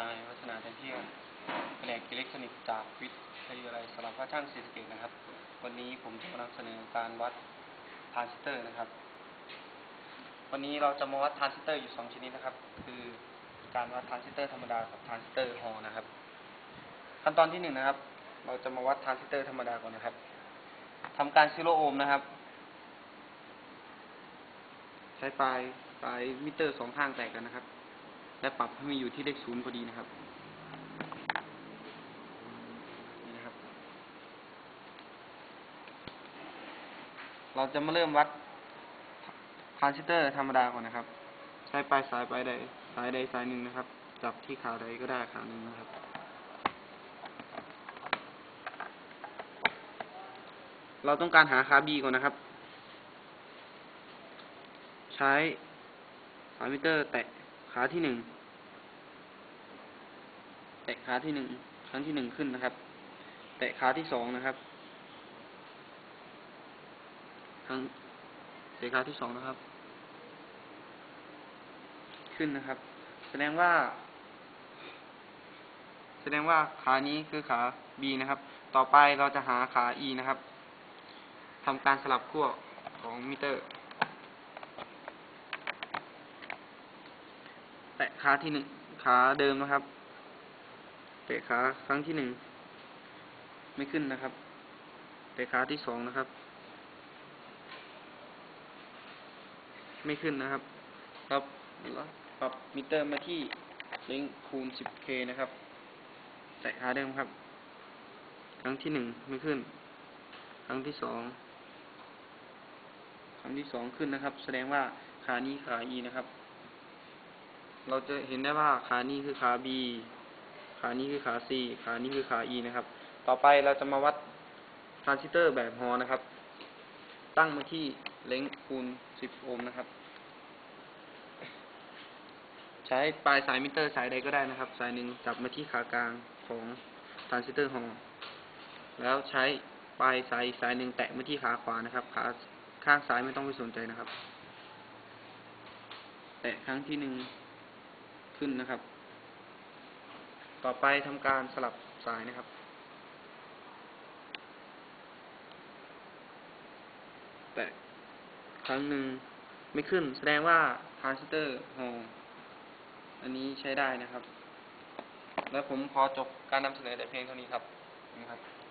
นายวัฒนาเทนเที่ยงแผนกอิเล็กทรอนิกส์จากวิทยาลัยสารพัดช่างศรีสะเกษนะครับ วันนี้ผมจะนำเสนอการวัดทรานซิสเตอร์นะครับ วันนี้เราจะมาวัดทรานซิสเตอร์อยู่สองชนิดนะครับ คือการวัดทรานซิสเตอร์ธรรมดากับทรานซิสเตอร์ฮอลนะครับ ขั้นตอนที่หนึ่งนะครับ เราจะมาวัดทรานซิสเตอร์ธรรมดาก่อนนะครับทำการซิโลโอห์มนะครับ ใช้ปลายปลายมิเตอร์สองข้างแตกกันนะครับ และปรับให้มันอยู่ที่เลขศูนย์พอดีนะครับนี่นะครับ เราจะมาเริ่มวัดทรานซิสเตอร์ธรรมดาก่อนนะครับ ใช้ปลายสายปลายใดสายใดสายหนึ่งนะครับ จับที่ขาใดก็ได้ขาหนึ่งนะครับเราต้องการหาขาบีก่อนนะครับ ใช้สายมิเตอร์แตะ ขาที่หนึ่งแตะขาที่หนึ่งครั้งที่หนึ่งขึ้นนะครับ แตะขาที่สองนะครับ ครั้งแตะขาที่สองนะครับ ขึ้นนะครับ แสดงว่า แสดงว่าขานี้คือขา B นะครับ ต่อไปเราจะหาขา E นะครับทำการสลับขั้วของมิเตอร์ แตะ ขาที่หนึ่งขาเดิมนะครับ เตะขาครั้งที่หนึ่งไม่ขึ้นนะครับ เตะขาที่สองนะครับ ไม่ขึ้นนะครับเราเราปรับมิเตอร์มาที่ล็งคูณ 10k นะครับ แตะขาเดิมครับ ครั้งที่หนึ่งไม่ขึ้น ครั้งที่สองครั้งที่สองขึ้นนะครับ แสดงว่าขานี้ขา E นะครับ เราจะเห็นได้ว่าขานี้คือขา B ขานี้คือขา C ขานี้คือขา E นะครับ ต่อไปเราจะมาวัดทรานซิสเตอร์แบบฮอนะครับ ตั้งมาที่เลงคูณ 10 โอห์มนะครับ ใช้ปลายสายมิเตอร์สายใดก็ได้นะครับ สายหนึ่งจับมาที่ขากลางของทรานซิสเตอร์ฮอแล้วใช้ปลายสายสายหนึ่งแตะมาที่ขาขวานะครับขาข้างซ้ายไม่ต้องไปสนใจนะครับ แตะครั้งที่หนึ่ง ขึ้นนะครับ ต่อไปทำการสลับสายนะครับ แตะครั้งหนึ่งไม่ขึ้น แสดงว่าทรานซิสเตอร์ฮอลล์อันนี้ใช้ได้นะครับ แล้วผมขอจบการนำเสนอแต่เพียงเท่านี้ครับขอบคุณครับ